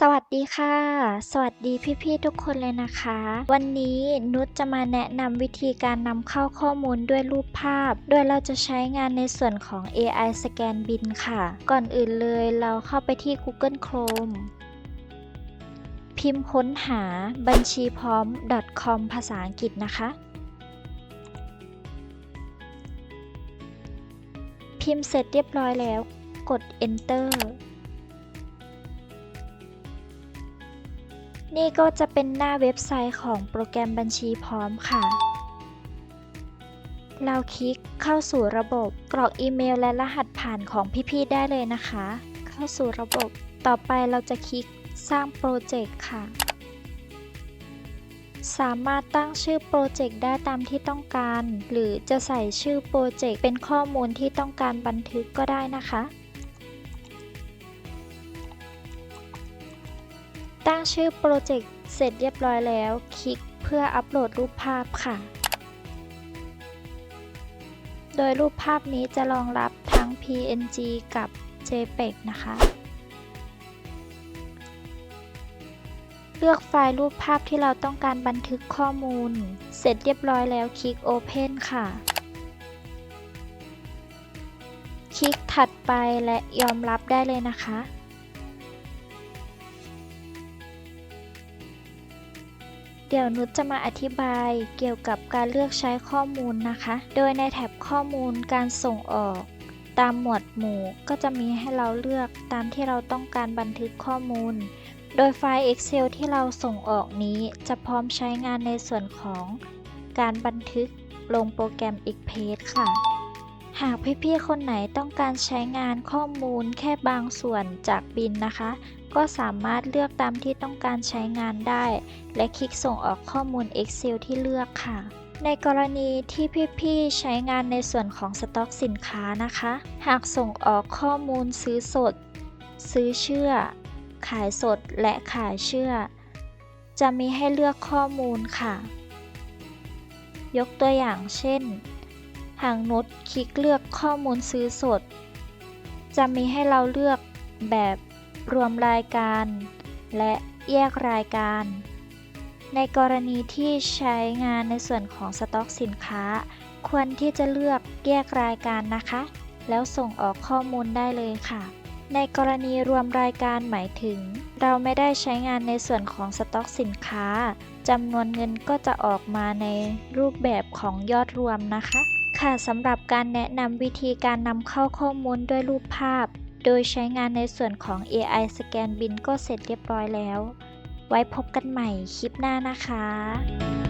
สวัสดีค่ะ สวัสดีพี่ๆทุกคนเลยนะคะ วันนี้นุชจะมาแนะนำวิธีการนำเข้าข้อมูลด้วยรูปภาพ โดยเราจะใช้งานในส่วนของ AI สแกนบินค่ะ ก่อนอื่นเลยเราเข้าไปที่ Google Chrome พิมพ์ค้นหาบัญชีพร้อม .com ภาษาอังกฤษนะคะ พิมพ์เสร็จเรียบร้อยแล้ว กด enter นี่ก็จะเป็นหน้าเว็บไซต์ของโปรแกรมบัญชีพร้อมค่ะ เราคลิกเข้าสู่ระบบกรอกอีเมลและรหัสผ่านของพี่ๆได้เลยนะคะ เข้าสู่ระบบ ต่อไปเราจะคลิกสร้างโปรเจกต์ค่ะ สามารถตั้งชื่อโปรเจกต์ได้ตามที่ต้องการ หรือจะใส่ชื่อโปรเจกต์เป็นข้อมูลที่ต้องการบันทึกก็ได้นะคะ ตั้งชื่อโปรเจกต์เสร็จเรียบร้อยแล้ว คลิกเพื่ออัปโหลดรูปภาพค่ะ โดยรูปภาพนี้จะรองรับทั้ง PNG กับ JPEG นะคะ เลือกไฟล์รูปภาพที่เราต้องการบันทึกข้อมูล เสร็จเรียบร้อยแล้วคลิก Open ค่ะคลิกถัดไปและยอมรับได้เลยนะคะ เดี๋ยวนุชจะมาอธิบายเกี่ยวกับการเลือกใช้ข้อมูลนะคะ โดยในแท็บข้อมูลการส่งออก ตามหมวดหมู่ก็จะมีให้เราเลือกตามที่เราต้องการบันทึกข้อมูล โดยไฟล์ Excel ที่เราส่งออกนี้จะพร้อมใช้งานในส่วนของ การบันทึกลงโปรแกรม Express ค่ะ หากพี่ๆ คนไหนต้องการใช้งานข้อมูลแค่บางส่วนจากบินนะคะ ก็สามารถเลือกตามที่ต้องการใช้งานได้ และคลิกส่งออกข้อมูล Excel ที่เลือกค่ะ ในกรณีที่พี่ๆ ใช้งานในส่วนของสต็อกสินค้านะคะ หากส่งออกข้อมูลซื้อสด ซื้อเชื่อ ขายสดและขายเชื่อ จะมีให้เลือกข้อมูลค่ะ ยกตัวอย่างเช่น หากนุชคลิกเลือกข้อมูลซื้อสด จะมีให้เราเลือกแบบรวมรายการ และแยกรายการ ในกรณีที่ใช้งานในส่วนของสต็อกสินค้า ควรที่จะเลือกแยกรายการนะคะ แล้วส่งออกข้อมูลได้เลยค่ะ ในกรณีรวมรายการหมายถึง เราไม่ได้ใช้งานในส่วนของสต็อกสินค้าจำนวนเงินก็จะออกมาในรูปแบบของยอดรวมนะคะ ค่ะสำหรับการแนะนำวิธีการนำเข้าข้อมูลด้วยรูปภาพ โดยใช้งานในส่วนของ AI สแกนบินก็เสร็จเรียบร้อยแล้ว ไว้พบกันใหม่คลิปหน้านะคะ